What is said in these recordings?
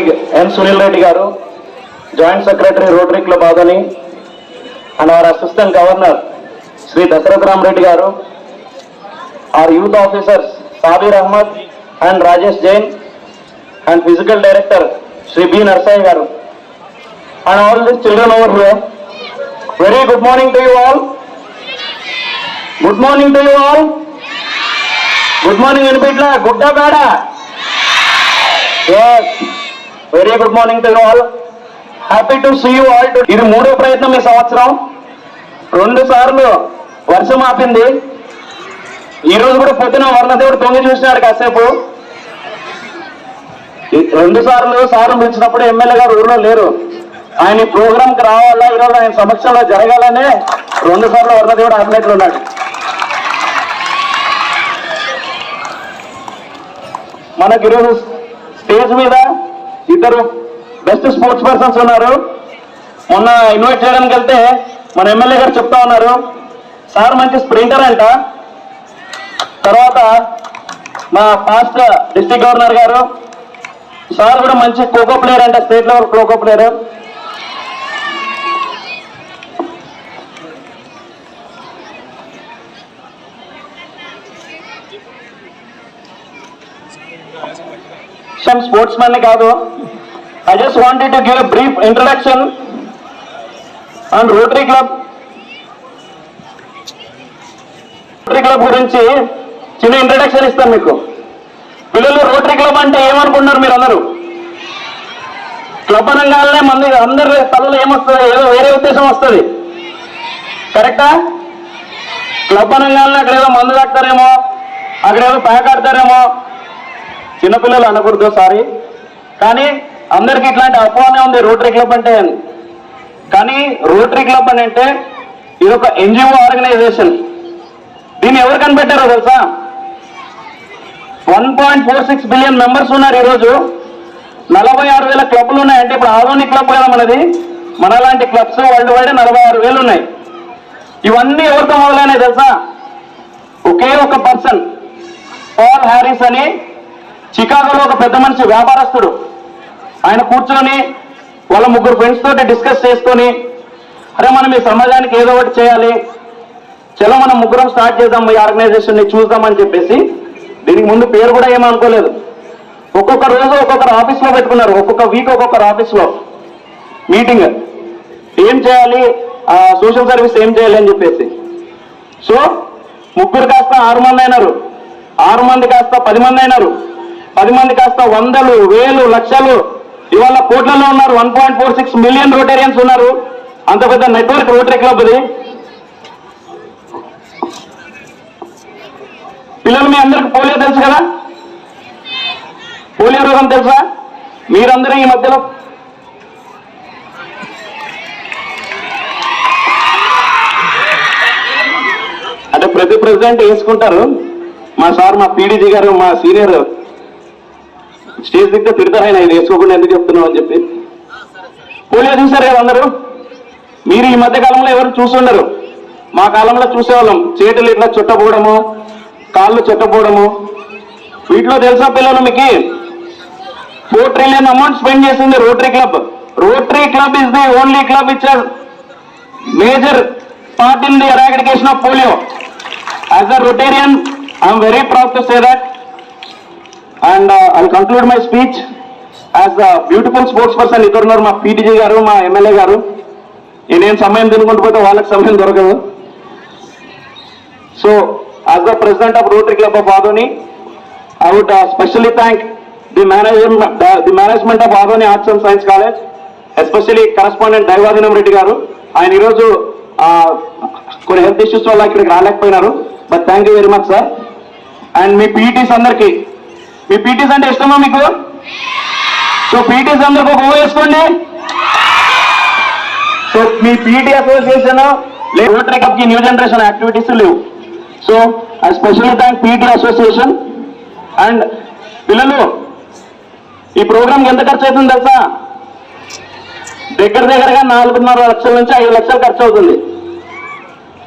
colleague N. Sunil Reddy Garu, Joint Secretary Rotary Club Adani, and our Assistant Governor Sri Dasarath Ram Reddy Garu, our youth officers Sabir Ahmad and Rajesh Jain, and Physical Director Sri B. Narsai Garu, and all these children over here. Very good morning to you all. Good morning to you all. Good morning వినిపిట్లా గుడ్డ బేడ very good morning to all happy to see you all to ఇది మూడో ప్రయత్నం ఈ సంవత్సరం. రెండు సార్లు వర్షం ఆపింది. ఈ రోజు కూడా పొద్దున వర్ణదేవుడు తొంగి చూసినాడు కాసేపు. రెండు సార్లు సార్లు పిలిచినప్పుడు ఎమ్మెల్యే గారు ఊర్లో లేరు. ఆయన ఈ ప్రోగ్రామ్కి రావాలా ఈరోజు ఆయన సమక్షంలో జరగాలనే రెండు సార్లు వర్ణదేవుడు ఆపినట్లు ఉన్నాడు. మనకి ఈరోజు స్టేజ్ మీద ఇద్దరు బెస్ట్ స్పోర్ట్స్ పర్సన్స్ ఉన్నారు. మొన్న ఇన్వైట్ చేయడానికి వెళ్తే మన ఎమ్మెల్యే గారు చెప్తా ఉన్నారు. సార్ మంచి స్ప్రింటర్ అంట. తర్వాత మా పాస్ట్ డిస్ట్రిక్ట్ గవర్నర్ గారు సార్ కూడా మంచి ఖోఖో ప్లేయర్ అంట state level kho-kho player sportsman కాదు I just wanted to give brief introduction and rotary club rotary club గురించి చిన్న ఇంట్రడక్షన్ ఇస్తాను మీకు. పిల్లలు రోటరీ క్లబ్ అంటే ఏమనుకుంటున్నారు మీరు అందరూ క్లబ్ అనగానే మంది అందరి తలలో ఏమొస్తుంది ఏదో వేరే ఉద్దేశం వస్తుంది. కరెక్టా క్లబ్ అనగానే అక్కడ ఏదో మందు కడతారేమో అక్కడ ఏదో ప్యాక్ ఆడతారేమో చిన్నపిల్లలు అనకూడదు సారీ. కానీ అందరికి ఇట్లాంటి అపోహనే ఉంది రోటరీ క్లబ్ అంటే కానీ రోటరీ క్లబ్ అని అంటే ఇది ఒక ఎన్జిఓ ఆర్గనైజేషన్. దీన్ని ఎవరు కనిపెట్టారో తెలుసా? One point four six billion members ఉన్నారు ఈరోజు. నలభై ఆరు వేల క్లబ్లు ఉన్నాయంటే ఇప్పుడు ఆధునిక క్లబ్ కదా మనది. మనలాంటి క్లబ్స్ వరల్డ్ వైడ్ నలభై ఆరు వేలు ఉన్నాయి. ఇవన్నీ ఎవరితో మొదలైనాయి తెలుసా? ఒకే ఒక పర్సన్. పాల్ హ్యారిస్ అని చికాగోలో ఒక పెద్ద మనిషి వ్యాపారస్తుడు. ఆయన కూర్చొని వాళ్ళ ముగ్గురు ఫ్రెండ్స్ తోటి డిస్కస్ చేసుకొని అరే మనం ఈ సమాజానికి ఏదో ఒకటి చేయాలి. చలో మనం ముగ్గురం స్టార్ట్ చేద్దాం ఈ ఆర్గనైజేషన్ని చూద్దామని చెప్పేసి దీనికి ముందు పేరు కూడా ఏమనుకోలేదు ఒక్కొక్క రోజు ఒక్కొక్కరు ఆఫీస్లో పెట్టుకున్నారు. ఒక్కొక్క వీక్ ఒక్కొక్కరు ఆఫీస్లో మీటింగ్ ఏం చేయాలి? ఆ సోషల్ సర్వీస్ ఏం చేయాలి అని చెప్పేసి. సో ముగ్గురు కాస్త ఆరు మంది అయినారు. ఆరు మంది కాస్త పది మంది అయినారు. పది మంది కాస్త వందలు వేలు లక్షలు ఇవాళ కోట్లలో ఉన్నారు one point four six million rotarians ఉన్నారు. అంత పెద్ద నెట్వర్క్ రోటరీ క్లబ్ ఇది. పిల్లలు మీ అందరికి పోలియో తెలుసు కదా? పోలియో రోగం తెలుసా? మీరందరూ ఈ మధ్యలో అంటే ప్రతి ప్రెసిడెంట్ వేసుకుంటారు మా సార్ మా పీడీజీ గారు మా సీనియర్ స్టేజ్ దగ్గర తిడతారు ఆయన? వేసుకోకుండా ఎందుకు చెప్తున్నావు అని చెప్పి. పోలియో చూశారు కదా అందరూ? మీరు ఈ మధ్య కాలంలో ఎవరు చూసుండరు మా కాలంలో చూసేవాళ్ళం. చేతులు ఇట్లా చుట్టపోవడము కాళ్ళు చుట్టపోవడము. వీటిలో తెలుసా పిల్లలు మీకు? ఫోర్ ట్రిలియన్ అమౌంట్ స్పెండ్ చేసింది rotary club. Rotary club is the only club which major part in the eradication of polio. As a rotarian I'm very proud to say that. And I conclude my speech as a beautiful sports person ఇద్దరు ఉన్నారు మా PTG గారు మా MLA గారు నేనేం నేను సమయం తినుకుంటూ పోతే వాళ్ళకి సమయం దొరకదు. So as the president of rotary club of Adoni I would specially thank the management the management of Adoni arts and science college especially correspondent దైవాదినం Reddy గారు. ఆయన ఈరోజు కొన్ని హెల్త్ ఇష్యూస్ వల్ల ఇక్కడికి రాలేకపోయినారు. But thank you very much sir and me PTs అందరికి మీ PTs అంటే ఇష్టమా మీకు? సో పీటీస్ అందరికి ఒక వేసుకోండి. సో మీ పీటీ అసోసియేషన్ లేదు కి న్యూ జనరేషన్ యాక్టివిటీస్ లేవు. So I specially thank PT association and పిల్లలు ఈ ప్రోగ్రామ్ ఎంత ఖర్చు అవుతుంది తెలుసా? దగ్గర దగ్గరగా నాలుగున్నర లక్షల నుంచి ఐదు లక్షలు ఖర్చు అవుతుంది.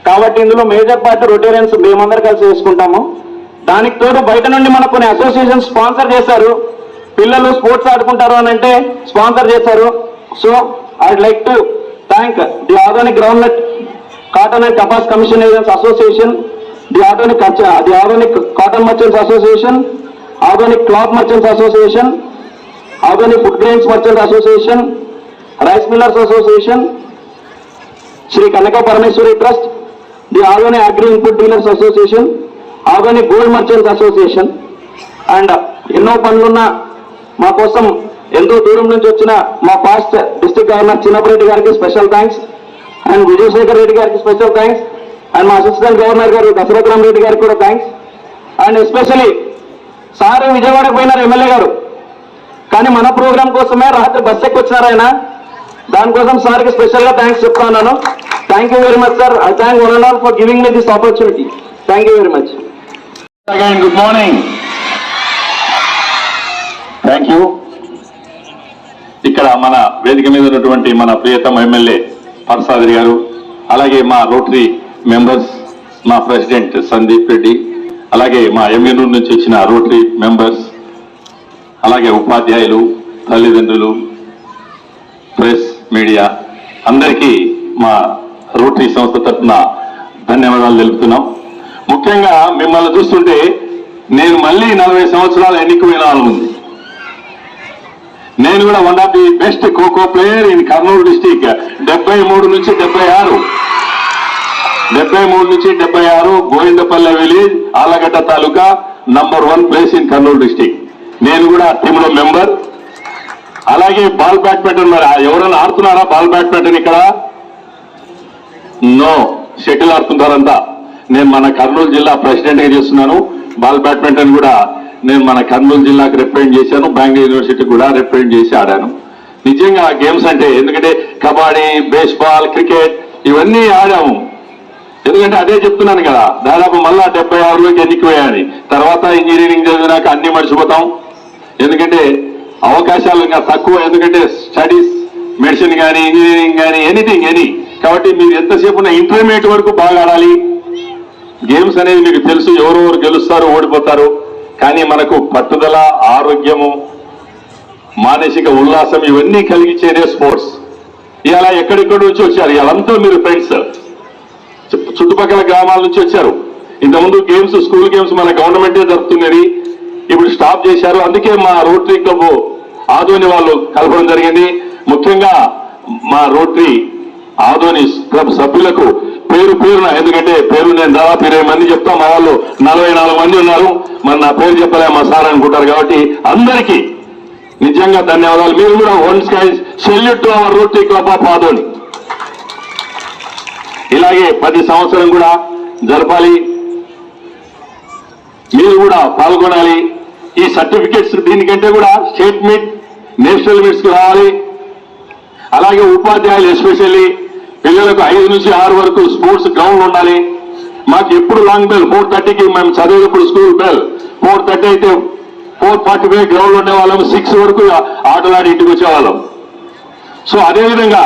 కాబట్టి ఇందులో మేజర్ పార్టీ రొటేరియన్స్ మేమందరూ కలిసి వేసుకుంటాము. దానికి తోడు బయట నుండి మనకు కొన్ని అసోసియేషన్ స్పాన్సర్ చేశారు. పిల్లలు స్పోర్ట్స్ ఆడుకుంటారు అని అంటే స్పాన్సర్ చేశారు. So I'd like to thank the organic groundnut cotton and kapas commission agents association the organic the organic cotton merchants association organic cloth merchants association organic food grains merchants association rice millers association Shri Kanaka Parameshwari trust the organic agri input dealers association organic gold merchants association and ఎన్నో పనులున్న మా కోసం ఎంతో దూరం నుంచి వచ్చిన మా past district governor Chinnapa Reddy గారికి special thanks and Vijayashekar Reddy గారికి స్పెషల్ థ్యాంక్స్ అండ్ మా అసిస్టెంట్ గవర్నర్ గారు దశరథరామ రెడ్డి గారికి కూడా థ్యాంక్స్ అండ్ ఎస్పెషలీ సార్ విజయవాడకు పోయినారు ఎమ్మెల్యే గారు. కానీ మన ప్రోగ్రామ్ కోసమే రాత్రి బస్ ఎక్కి వచ్చినారు ఆయన దానికోసం సార్కి స్పెషల్గా థ్యాంక్స్ చెప్తా ఉన్నాను. Thank you very much sir I thank one and all for giving me this opportunity thank you very much Again, good morning thank you ఇక్కడ మన వేదిక మీద ఉన్నటువంటి మన ప్రియతమ ఎమ్మెల్యే పరసాదరి గారు అలాగే మా రోటరీ మెంబర్స్ మా ప్రెసిడెంట్ సందీప్ రెడ్డి అలాగే మా ఎమ్మెన్యూర్ నుంచి వచ్చిన రోటరీ మెంబర్స్ అలాగే ఉపాధ్యాయులు తల్లిదండ్రులు ప్రెస్ మీడియా అందరికీ మా రోటరీ సంస్థ తరఫున ధన్యవాదాలు తెలుపుతున్నాం. ముఖ్యంగా మిమ్మల్ని చూస్తుంటే నేను మళ్ళీ నలభై సంవత్సరాలు ఎన్నికమైన ఉంది. నేను కూడా one of the best kho-kho player in Kurnool district డెబ్బై మూడు నుంచి డెబ్బై ఆరు. డెబ్బై మూడు నుంచి డెబ్బై ఆరు Govindapalle village Allagadda taluka number one place in Kurnool district నేను కూడా టీంలో మెంబర్ అలాగే బాల్ బ్యాడ్మింటన్ మరి ఎవరైనా ఆడుతున్నారా బాల్ బ్యాడ్మింటన్ ఇక్కడ? నో షటిల్ ఆడుతుంటారంతా నేను మన కర్నూలు జిల్లా ప్రెసిడెంట్గా చేస్తున్నాను. బాల్ బ్యాడ్మింటన్ కూడా నేను మన కర్నూలు జిల్లాకు రిప్రజెంట్ చేశాను. బెంగళూరు యూనివర్సిటీ కూడా రిప్రజెంట్ చేసి ఆడాను. నిజంగా గేమ్స్ అంటే ఎందుకంటే కబడ్డీ బేస్బాల్ క్రికెట్ ఇవన్నీ ఆడాము. ఎందుకంటే అదే చెప్తున్నాను కదా దాదాపు మళ్ళా డెబ్బై ఆరులోకి ఎన్నికపోయాని తర్వాత ఇంజనీరింగ్ చదివినాక అన్ని మర్చిపోతాం. ఎందుకంటే అవకాశాలు ఇంకా తక్కువ. ఎందుకంటే స్టడీస్ మెడిసిన్ కానీ ఇంజనీరింగ్ కానీ ఎనీథింగ్ ఎనీ కాబట్టి మీరు ఎంతసేపు ఉన్న ఇంటర్మీడియట్ వరకు బాగా ఆడాలి. గేమ్స్ అనేది మీకు తెలుసు ఎవరెవరు గెలుస్తారు ఓడిపోతారు. కానీ మనకు పట్టుదల ఆరోగ్యము మానసిక ఉల్లాసం ఇవన్నీ కలిగించేదే స్పోర్ట్స్. ఇలా ఎక్కడెక్కడి నుంచి వచ్చారు ఇలాంతా మీరు ఫ్రెండ్స్. చుట్టుపక్కల గ్రామాల నుంచి వచ్చారు. ఇంతకుముందు గేమ్స్ స్కూల్ గేమ్స్ మన గవర్నమెంటే జరుపుతున్నది. ఇప్పుడు స్టాప్ చేశారు. అందుకే మా రోటరీ క్లబ్ ఆదోని వాళ్ళు కలపడం జరిగింది. ముఖ్యంగా మా రోటరీ ఆదోని క్లబ్ సభ్యులకు పేరు పేరున ఎందుకంటే పేరు నేను దాదాపు ఇరవై మంది చెప్తా మా వాళ్ళు నలభై నాలుగు మంది ఉన్నారు. మరి నా పేరు చెప్పలే మా సార్ అనుకుంటారు కాబట్టి అందరికీ నిజంగా ధన్యవాదాలు. మీరు కూడా one sky salute to our rotary club of Adoni ఇలాగే ప్రతి సంవత్సరం కూడా జరపాలి. మీరు కూడా పాల్గొనాలి. ఈ సర్టిఫికేట్స్ దీనికంటే కూడా స్టేట్ మీట్ నేషనల్ మీట్స్కి రావాలి. అలాగే ఉపాధ్యాయులు ఎస్పెషల్లీ పిల్లలకు ఐదు నుంచి ఆరు వరకు స్పోర్ట్స్ గ్రౌండ్ ఉండాలి. మాకు ఎప్పుడు లాంగ్ బెల్ ఫోర్ థర్టీకి మేము చదివేటప్పుడు స్కూల్ బెల్ ఫోర్ థర్టీ అయితే ఫోర్ ఫార్టీ ఫైవ్ గ్రౌండ్ ఉండేవాళ్ళం సిక్స్ వరకు ఆటలాడి ఇంటికి వచ్చేవాళ్ళం. సో అదేవిధంగా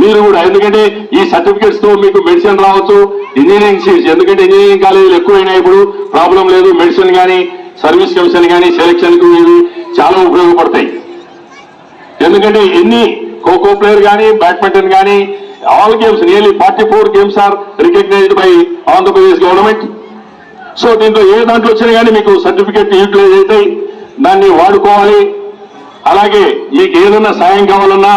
మీరు కూడా ఎందుకంటే ఈ సర్టిఫికేట్స్తో మీకు మెడిసిన్ రావచ్చు ఇంజనీరింగ్ సీట్స్ ఎందుకంటే ఇంజనీరింగ్ కాలేజీలు ఎక్కువైనా ఇప్పుడు ప్రాబ్లం లేదు మెడిసిన్ కానీ సర్వీస్ కమిషన్ కానీ సెలక్షన్కు ఇవి చాలా ఉపయోగపడతాయి. ఎందుకంటే ఎన్ని ఖోఖో ప్లేయర్ కానీ బ్యాడ్మింటన్ కానీ all games nearly forty four games are recognized by Andhra Pradesh government so దీంట్లో ఏ దాంట్లో వచ్చినా కానీ మీకు సర్టిఫికెట్ యూటిలైజ్ అవుతాయి. దాన్ని వాడుకోవాలి. అలాగే మీకు ఏదైనా సాయం కావాలన్నా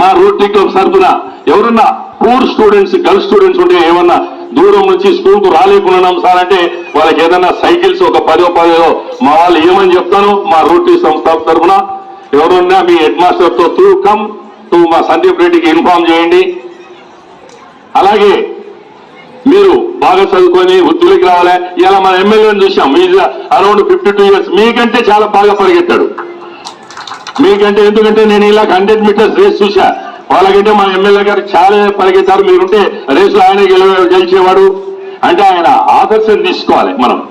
మా రోటరీ క్లబ్ సరఫున ఎవరన్నా పూర్ స్టూడెంట్స్ గర్ల్స్ స్టూడెంట్స్ ఉంటే ఏమన్నా దూరం నుంచి స్కూల్కు రాలేకున్నాం సార్ అంటే వాళ్ళకి ఏదైనా సైకిల్స్ ఒక పదో పదో మా వాళ్ళు ఏమని చెప్తాను మా రోటరీ సంస్థ తరఫున ఎవరున్నా మీ హెడ్ మాస్టర్తో త్రూ కమ్ టు మా సందీప్ రెడ్డికి ఇన్ఫార్మ్ చేయండి. అలాగే మీరు బాగా చదువుకొని వృద్ధులకి రావాలి. ఇలా మన ఎమ్మెల్యేని చూసాం మీ అరౌండ్ ఫిఫ్టీ టూ ఇయర్స్ మీకంటే చాలా బాగా పరిగెత్తాడు. మీకంటే ఎందుకంటే నేను ఇలా హండ్రెడ్ మీటర్స్ రేస్ చూసా వాళ్ళకంటే మన ఎమ్మెల్యే గారు చాలా పరిగెత్తారు. మీరుంటే రేసులో ఆయన గెల- గెలిచేవాడు. అంటే ఆయన ఆదర్శం తీసుకోవాలి మనం.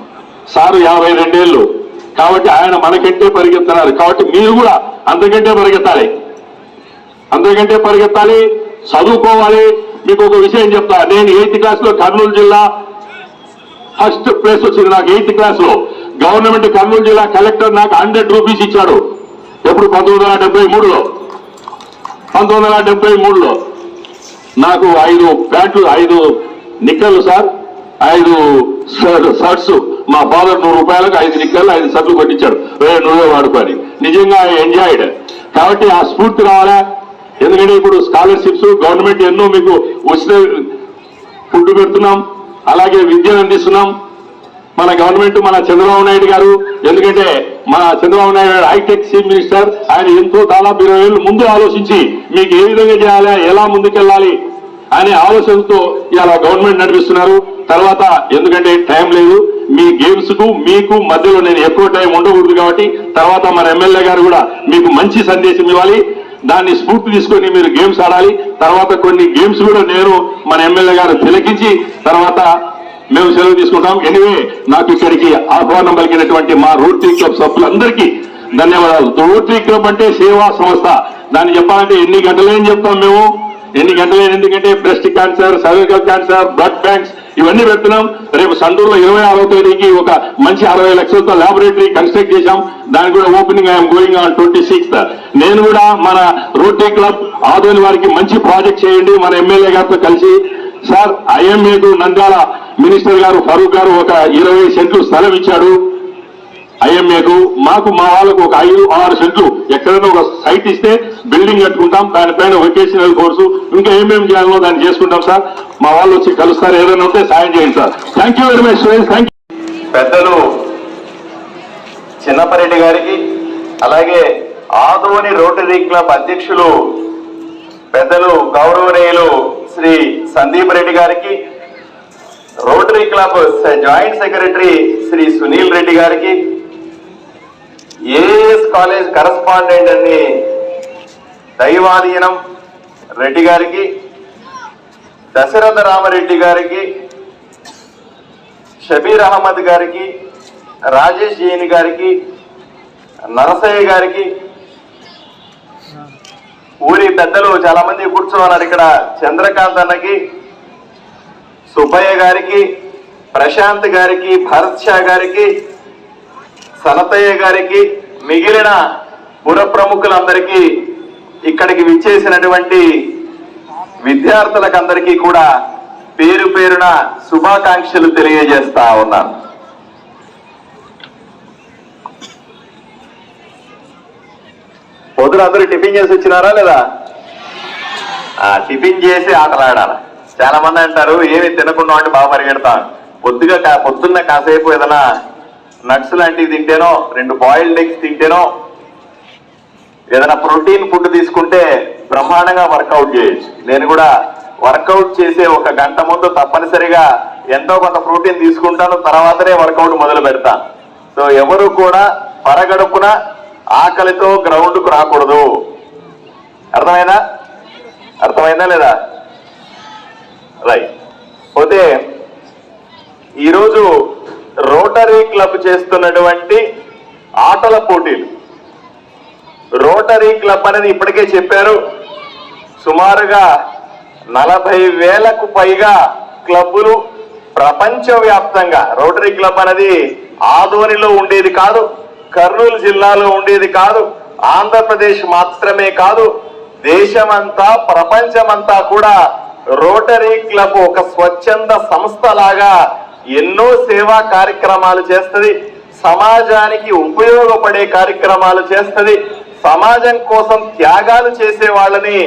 సారు యాభై రెండేళ్ళు. కాబట్టి ఆయన మనకంటే పరిగెత్తున్నారు కాబట్టి మీరు కూడా అంతకంటే పరిగెత్తాలి. అందుకంటే పరిగెత్తాలి చదువుకోవాలి. మీకు ఒక విషయం చెప్తా నేను ఎయిత్ క్లాస్లో కర్నూలు జిల్లా ఫస్ట్ ప్లేస్ వచ్చింది నాకు ఎయిత్ క్లాస్లో. గవర్నమెంట్ కర్నూలు జిల్లా కలెక్టర్ నాకు హండ్రెడ్ రూపీస్ ఇచ్చాడు. ఎప్పుడు? పంతొమ్మిది వందల డెబ్బై మూడులో. పంతొమ్మిది వందల డెబ్బై మూడులో. నాకు ఐదు ప్యాంట్లు ఐదు నిక్కర్లు సార్ ఐదు షర్ట్స్. మా ఫాదర్ నూరు రూపాయలకు ఐదు నిక్కర్లు ఐదు షర్ట్లు కొట్టించాడు. రే నువ్వే వాడుకొని. నిజంగా ఎంజాయిడ్. కాబట్టి ఆ స్ఫూర్తి రావాలా? ఎందుకంటే ఇప్పుడు స్కాలర్షిప్స్ గవర్నమెంట్ ఎన్నో మీకు ఉచిత ఫుడ్ పెడుతున్నాం అలాగే విద్యను అందిస్తున్నాం. మన గవర్నమెంట్ మన చంద్రబాబు నాయుడు గారు ఎందుకంటే మన చంద్రబాబు నాయుడు గారు హైటెక్ చీఫ్ మినిస్టర్ ఆయన ఎంతో దాదాపు ఇరవై ఏళ్ళు ముందు ఆలోచించి మీకు ఏ విధంగా చేయాలి ఎలా ముందుకెళ్ళాలి అనే ఆలోచనతో ఇలా గవర్నమెంట్ నడిపిస్తున్నారు. తర్వాత ఎందుకంటే టైం లేదు మీ గేమ్స్కు మీకు మధ్యలో నేను ఎక్కువ టైం ఉండకూడదు కాబట్టి తర్వాత మన ఎమ్మెల్యే గారు కూడా మీకు మంచి సందేశం ఇవ్వాలి. దాన్ని స్ఫూర్తి తీసుకొని మీరు గేమ్స్ ఆడాలి. తర్వాత కొన్ని గేమ్స్ కూడా నేను మన ఎమ్మెల్యే గారు తిలకించి తర్వాత మేము సెలవు తీసుకుంటాం. ఎనివే నాకు ఇక్కడికి ఆహ్వానం పలికినటువంటి మా రోటరీ క్లబ్ సభ్యులందరికీ ధన్యవాదాలు. రోటరీ క్లబ్ అంటే సేవా సంస్థ. దాన్ని చెప్పాలంటే ఎన్ని గంటలేం చెప్తాం మేము. ఎన్ని గంటలేని ఎందుకంటే breast cancer cervical cancer blood banks ఇవన్నీ పెడుతున్నాం. రేపు సండూరులో ఇరవై ఆరో తేదీకి ఒక మంచి అరవై లక్షలతో ల్యాబొరేటరీ కన్స్ట్రక్ట్ చేశాం. దానికి కూడా opening I'm going on twenty sixth నేను కూడా మన రోటరీ క్లబ్ ఆదోని వారికి మంచి ప్రాజెక్ట్ చేయండి. మన ఎమ్మెల్యే గారితో కలిసి. సార్ ఐఎంఏకు నంద్యాల మినిస్టర్ గారు ఫరూక్ గారు ఒక ఇరవై సెంట్లు స్థలం ఇచ్చాడు. ఐఎంఏకు మాకు మా వాళ్ళకు ఒక ఐదు ఆరు సెంట్లు ఎక్కడైనా ఒక సైట్ ఇస్తే బిల్డింగ్ కట్టుకుంటాం. దానిపైన వొకేషనల్ కోర్సు ఇంకా ఏమేమి చేయాలో దాన్ని చేసుకుంటాం సార్. మా వాళ్ళు వచ్చి కలుస్తారు. ఏదైనా ఉంటే సాయం చేయండి sir. Thank you very much thank పెద్దలు చిన్నపరెడ్డి గారికి అలాగే ఆదోని రోటరీ క్లబ్ అధ్యక్షులు పెద్దలు గౌరవనీయులు శ్రీ సందీప్ రెడ్డి గారికి rotary club joint secretary Shri Sunil Reddy గారికి ఏఎస్ కాలేజ్ కరస్పాండెంట్ అని దైవాధీనం రెడ్డి గారికి దశరథ రామరెడ్డి గారికి షబీర్ అహ్మద్ గారికి రాజేష్ జైన్ గారికి నరసయ్య గారికి ఊరి పెద్దలు చాలా మంది కూర్చున్నారు ఇక్కడ. చంద్రకాంత్ అన్నకి సుబ్బయ్య గారికి ప్రశాంత్ గారికి భరత్ షా గారికి సనతయ్య గారికి మిగిలిన పుర ప్రముఖులందరికీ ఇక్కడికి విచ్చేసినటువంటి విద్యార్థులకందరికీ కూడా పేరు పేరున శుభాకాంక్షలు తెలియజేస్తా ఉన్నాను. పొద్దున అందరూ టిఫిన్ చేసి వచ్చినారా లేదా? ఆ టిఫిన్ చేసి ఆటలాడాలి. చాలా మంది అంటారు ఏమి తినకుండా అంటే బాగా పరిగెడతాం. పొద్దుగా కా- పొద్దున్న కాసేపు ఏదైనా నట్స్ లాంటివి తింటేనో రెండు బాయిల్డ్ ఎగ్స్ తింటేనో ఏదైనా ప్రోటీన్ ఫుడ్ తీసుకుంటే బ్రహ్మాండంగా వర్కౌట్ చేయొచ్చు. నేను కూడా వర్కౌట్ చేసే ఒక గంట ముందు తప్పనిసరిగా ఎంతో కొంత ప్రోటీన్ తీసుకుంటాను తర్వాతనే వర్కౌట్ మొదలు పెడతాను సో ఎవరు కూడా పరగడుపున ఆకలితో గ్రౌండ్కు రాకూడదు. అర్థమైందా? అర్థమైందా లేదా? రైట్ పోతే ఈరోజు రోటరీ క్లబ్ చేస్తున్నటువంటి ఆటల పోటీలు. రోటరీ క్లబ్ అనేది ఇప్పటికే చెప్పారు. సుమారుగా నలభై వేలకు పైగా క్లబ్బులు ప్రపంచవ్యాప్తంగా రోటరీ క్లబ్ అనేది ఆదోనిలో ఉండేది కాదు. కర్నూలు జిల్లాలో ఉండేది కాదు. ఆంధ్రప్రదేశ్ మాత్రమే కాదు. దేశమంతా ప్రపంచమంతా కూడా రోటరీ క్లబ్ ఒక స్వచ్ఛంద సంస్థ లాగా ఎన్నో సేవా కార్యక్రమాలు చేస్తుంది. సమాజానికి ఉపయోగపడే కార్యక్రమాలు చేస్తుంది. సమాజం కోసం త్యాగాలు చేసే వాళ్ళని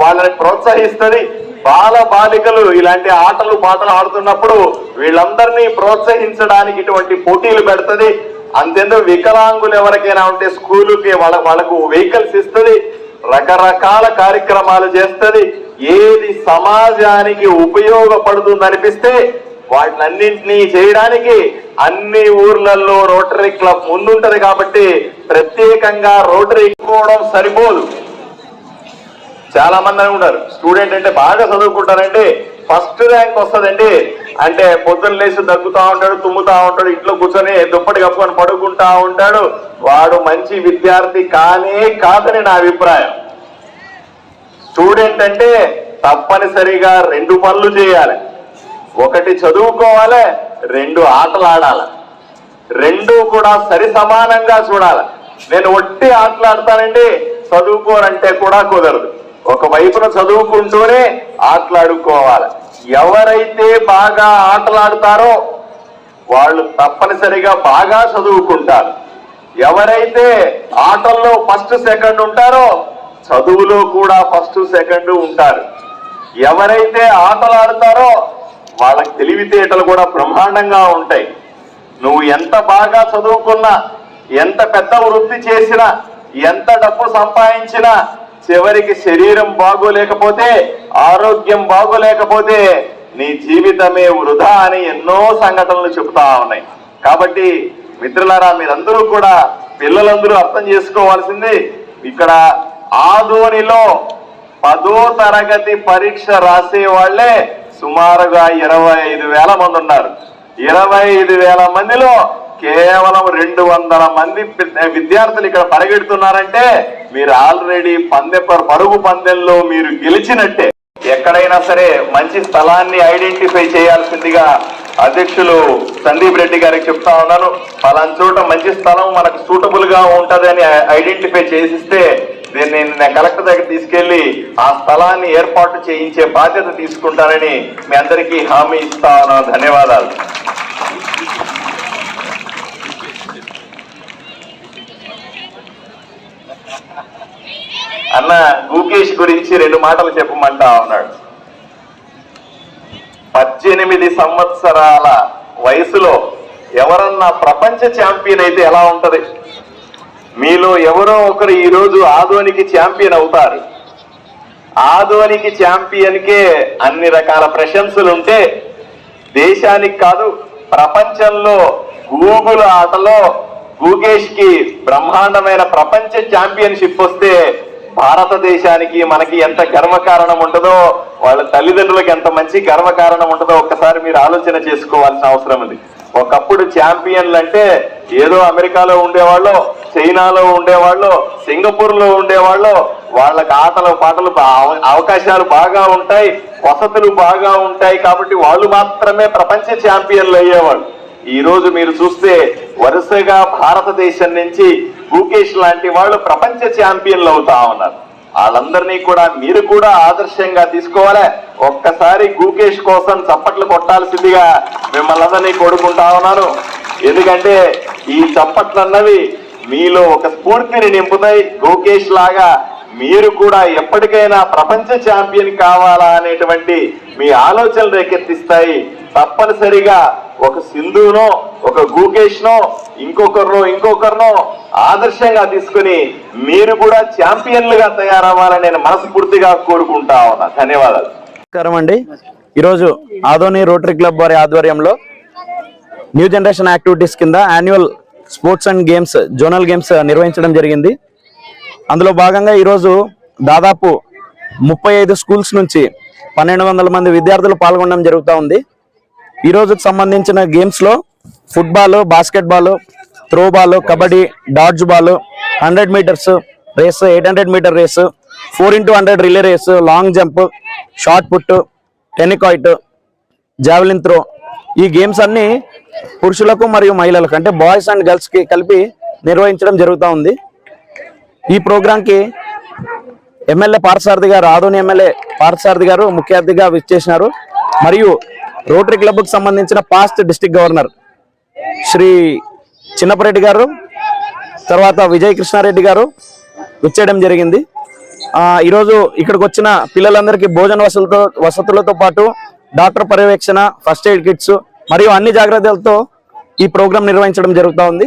వాళ్ళని ప్రోత్సహిస్తుంది. బాల బాలికలు ఇలాంటి ఆటలు పాటలు ఆడుతున్నప్పుడు వీళ్ళందరినీ ప్రోత్సహించడానికి ఇటువంటి పోటీలు పెడుతుంది. అంతెందుకు వికలాంగులు ఎవరికైనా ఉంటే స్కూలుకి వాళ్ళ వాళ్ళకు వెహికల్స్ ఇస్తుంది. రకరకాల కార్యక్రమాలు చేస్తుంది. ఏది సమాజానికి ఉపయోగపడుతుంది అనిపిస్తే వాటినన్నింటినీ చేయడానికి అన్ని ఊర్లలో రోటరీ క్లబ్ ముందుంటది కాబట్టి ప్రత్యేకంగా రోటరీ పోవడం సరిపోదు. చాలా మంది అనుకుంటారు స్టూడెంట్ అంటే బాగా చదువుకుంటారండి ఫస్ట్ ర్యాంక్ వస్తుందండి. అంటే పొద్దున్న లేచి దగ్గుతా ఉంటాడు తుమ్ముతా ఉంటాడు ఇంట్లో కూర్చొని దుప్పటి కప్పుకొని పడుకుంటా ఉంటాడు. వాడు మంచి విద్యార్థి కానే కాదని నా అభిప్రాయం. స్టూడెంట్ అంటే తప్పనిసరిగా రెండు పనులు చేయాలి. ఒకటి చదువుకోవాలి రెండు ఆటలు ఆడాలి రెండు కూడా సరి సమానంగా చూడాలి. నేను ఒట్టి ఆటలాడతానండి చదువుకోరంటే కూడా కుదరదు. ఒక వైపున చదువుకుంటూనే ఆటలాడుకోవాలి. ఎవరైతే బాగా ఆటలాడతారో వాళ్ళు తప్పనిసరిగా బాగా చదువుకుంటారు. ఎవరైతే ఆటల్లో ఫస్ట్ సెకండ్ ఉంటారో చదువులో కూడా ఫస్ట్ సెకండ్ ఉంటారు. ఎవరైతే ఆటలాడతారో వాళ్ళకి తెలివితేటలు కూడా బ్రహ్మాండంగా ఉంటాయి. నువ్వు ఎంత బాగా చదువుకున్నా ఎంత పెద్ద వృత్తి చేసినా ఎంత డబ్బు సంపాదించినా చివరికి శరీరం బాగోలేకపోతే ఆరోగ్యం బాగోలేకపోతే నీ జీవితమే వృధా అని ఎన్నో సంఘటనలు చెబుతా ఉన్నాయి. కాబట్టి మిత్రులారా మీరందరూ కూడా పిల్లలందరూ అర్థం చేసుకోవాల్సింది ఇక్కడ ఆధోనిలో పదో తరగతి పరీక్ష రాసే వాళ్ళే సుమారుగా ఇరవై ఐదు వేల మంది ఉన్నారు. ఇరవై ఐదు వేల మందిలో కేవలం రెండు వందల మంది విద్యార్థులు ఇక్కడ పరిగెడుతున్నారంటే మీరు ఆల్రెడీ పందె పరుగు పందెంలో మీరు గెలిచినట్టే. ఎక్కడైనా సరే మంచి స్థలాన్ని ఐడెంటిఫై చేయాల్సిందిగా అధ్యక్షులు సందీప్ రెడ్డి గారికి చెప్తా ఉన్నాను. పలానా చోట మంచి స్థలం మనకు సూటబుల్గా ఉంటదని ఐడెంటిఫై చేసిస్తే దీన్ని నేను కలెక్టర్ దగ్గర తీసుకెళ్ళి ఆ స్థలాన్ని ఏర్పాటు చేయించే బాధ్యత తీసుకుంటానని మీ అందరికీ హామీ ఇస్తా ఉన్నాను ధన్యవాదాలు. అన్న గూకేష్ గురించి రెండు మాటలు చెప్పమంటా ఉన్నాడు. పద్దెనిమిది సంవత్సరాల వయసులో ఎవరన్నా ప్రపంచ ఛాంపియన్ అయితే ఎలా ఉంటది? మీలో ఎవరో ఒకరు ఈరోజు ఆధోనికి ఆదోనికి ఛాంపియన్ అవుతారు. ఆదోనికి ఛాంపియన్కే అన్ని రకాల ప్రశంసలు ఉంటే దేశానికి కాదు ప్రపంచంలో గూగుల్ ఆటలో గూగేష్కి బ్రహ్మాండమైన ప్రపంచ ఛాంపియన్షిప్ వస్తే భారతదేశానికి మనకి ఎంత గర్వకారణం ఉంటుందో వాళ్ళ తల్లిదండ్రులకు ఎంత మంచి గర్వకారణం ఉంటుందో ఒక్కసారి మీరు ఆలోచన చేసుకోవాల్సిన అవసరం ఉంది. ఒకప్పుడు ఛాంపియన్లు అంటే ఏదో అమెరికాలో ఉండేవాళ్ళు చైనాలో ఉండేవాళ్ళు సింగపూర్లో ఉండేవాళ్ళు వాళ్ళకి ఆటలు పాటలు అవ- అవకాశాలు బాగా ఉంటాయి వసతులు బాగా ఉంటాయి కాబట్టి వాళ్ళు మాత్రమే ప్రపంచ ఛాంపియన్లు అయ్యేవాళ్ళు. ఈ రోజు మీరు చూస్తే వరుసగా భారతదేశం నుంచి భూకేష్ లాంటి వాళ్ళు ప్రపంచ ఛాంపియన్లు అవుతా ఉన్నారు. వాళ్ళందరినీ కూడా మీరు కూడా ఆదర్శంగా తీసుకోవాలి. ఒక్కసారి గూకేష్ కోసం చప్పట్లు కొట్టాల్సిందిగా మిమ్మల్ని అందరినీ కోరుకుంటా ఉన్నాను. ఎందుకంటే ఈ చప్పట్లు అన్నవి మీలో ఒక స్ఫూర్తిని నింపుతాయి. గోకేష్ లాగా మీరు కూడా ఎప్పటికైనా ప్రపంచ ఛాంపియన్ కావాలా అనేటువంటి మీ ఆలోచనలు రేకెత్తిస్తాయి. తప్పనిసరిగా ఒక సింధునో ఒక గూకేష్నో ఇంకొకరినో ఇంకొకరినో ఆదర్శంగా తీసుకుని మీరు కూడా ఛాంపియన్లుగా తయారవ్వాలని నేను మనస్ఫూర్తిగా కోరుకుంటా ఉన్నా. ధన్యవాదాలు. నమస్కారం అండి. ఈరోజు ఆదోని రోటరీ క్లబ్ వారి ఆధ్వర్యంలో న్యూ జనరేషన్ యాక్టివిటీస్ కింద annual sports and games zonal games నిర్వహించడం జరిగింది. అందులో భాగంగా ఈరోజు దాదాపు ముప్పై ఐదు స్కూల్స్ నుంచి పన్నెండు వందల మంది విద్యార్థులు పాల్గొనడం జరుగుతూ ఉంది. ఈ రోజుకు సంబంధించిన గేమ్స్లో football basketball throwball kabaddi dodge ball hundred meters race eight hundred meter race four into hundred relay race long jump shot put tenikoit javelin throw ఈ గేమ్స్ అన్నీ పురుషులకు మరియు మహిళలకు అంటే బాయ్స్ అండ్ గర్ల్స్కి కలిపి నిర్వహించడం జరుగుతూ ఉంది. ఈ ప్రోగ్రాంకి ఎమ్మెల్యే పార్సారథి గారు ఆదోని ఎమ్మెల్యే పార్సారథి గారు ముఖ్య అతిథిగా విచ్చేసినారు. మరియు రోటరీ క్లబ్కు సంబంధించిన past district governor Shri Chinnapareddy garu తర్వాత విజయ్ కృష్ణారెడ్డి గారు విచ్చేయడం జరిగింది. ఈరోజు ఇక్కడికి వచ్చిన పిల్లలందరికీ భోజన వసతులతో వసతులతో పాటు డాక్టర్ పర్యవేక్షణ ఫస్ట్ ఎయిడ్ కిట్స్ మరియు అన్ని జాగ్రత్తలతో ఈ ప్రోగ్రాం నిర్వహించడం జరుగుతూ ఉంది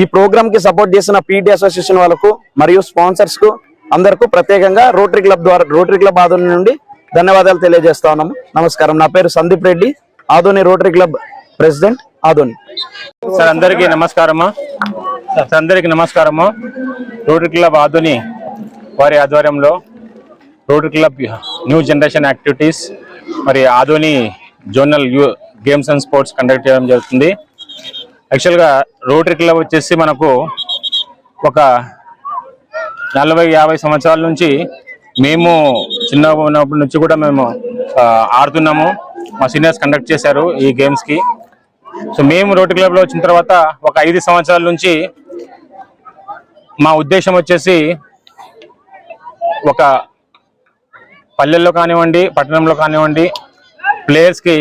ఈ ప్రోగ్రామ్కి సపోర్ట్ చేసిన పీటీ అసోసియేషన్ వాళ్ళకు మరియు స్పాన్సర్స్కు అందరికీ ప్రత్యేకంగా రోటరీ క్లబ్ ద్వారా రోటరీ క్లబ్ ఆదోని నుండి ధన్యవాదాలు తెలియజేస్తా ఉన్నాము. నమస్కారం. నా పేరు Sandeep Reddy Adoni rotary club president Adoni. Sir అందరికీ నమస్కారము. సార్ అందరికీ నమస్కారము. రోటరీ క్లబ్ ఆధుని వారి ఆధ్వర్యంలో rotary club new generation activities మరి ఆధుని జోనల్ యూ గేమ్స్ అండ్ స్పోర్ట్స్ కండక్ట్ చేయడం జరుగుతుంది. యాక్చువల్గా రోటరీ క్లబ్ వచ్చేసి మనకు ఒక నలభై యాభై సంవత్సరాల నుంచి మేము చిన్నగా ఉన్నప్పటి నుంచి కూడా మేము ఆడుతున్నాము. మా సీనియర్స్ కండక్ట్ చేశారు ఈ గేమ్స్కి. సో మేము రోటరీ క్లబ్లో వచ్చిన తర్వాత ఒక ఐదు సంవత్సరాల నుంచి మా ఉద్దేశం వచ్చేసి ఒక పల్లెల్లో కానివ్వండి పట్టణంలో కానివ్వండి ప్లేయర్స్కి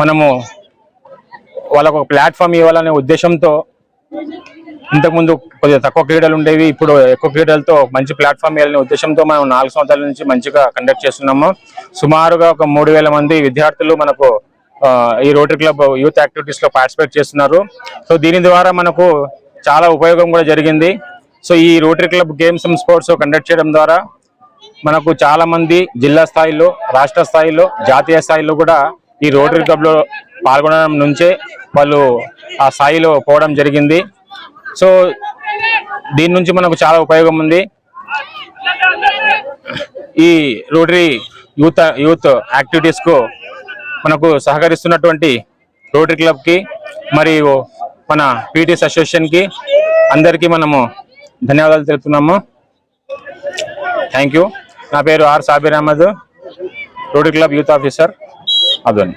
మనము వాళ్ళకు ఒక ప్లాట్ఫామ్ ఇవ్వాలనే ఉద్దేశంతో ఇంతకుముందు కొద్దిగా తక్కువ క్రీడలు ఉండేవి ఇప్పుడు ఎక్కువ క్రీడలతో మంచి ప్లాట్ఫామ్ ఇవ్వాలనే ఉద్దేశంతో మనం నాలుగు సంవత్సరాల నుంచి మంచిగా కండక్ట్ చేస్తున్నాము. సుమారుగా ఒక మూడు వేల మంది విద్యార్థులు మనకు ఈ రోటరీ క్లబ్ యూత్ యాక్టివిటీస్లో పార్టిసిపేట్ చేస్తున్నారు. సో దీని ద్వారా మనకు చాలా ఉపయోగం కూడా జరిగింది. సో ఈ rotary club games and sports conduct చేయడం ద్వారా మనకు చాలా మంది జిల్లా స్థాయిలో రాష్ట్ర స్థాయిలో జాతీయ స్థాయిలో కూడా ఈ రోటరీ క్లబ్లో పాల్గొనడం నుంచే వాళ్ళు ఆ స్థాయిలో పోవడం జరిగింది. సో దీని నుంచి మనకు చాలా ఉపయోగం ఉంది. ఈ రోటరీ యూత్ యూత్ యాక్టివిటీస్కు మనకు సహకరిస్తున్నటువంటి రోటరీ క్లబ్కి మరియు మన పీటీఎస్ అసోసియేషన్కి అందరికీ మనము ధన్యవాదాలు తెలుపుతున్నాము. Thank you. నా పేరు R Sabir Ahmed rotary club youth officer. Adoni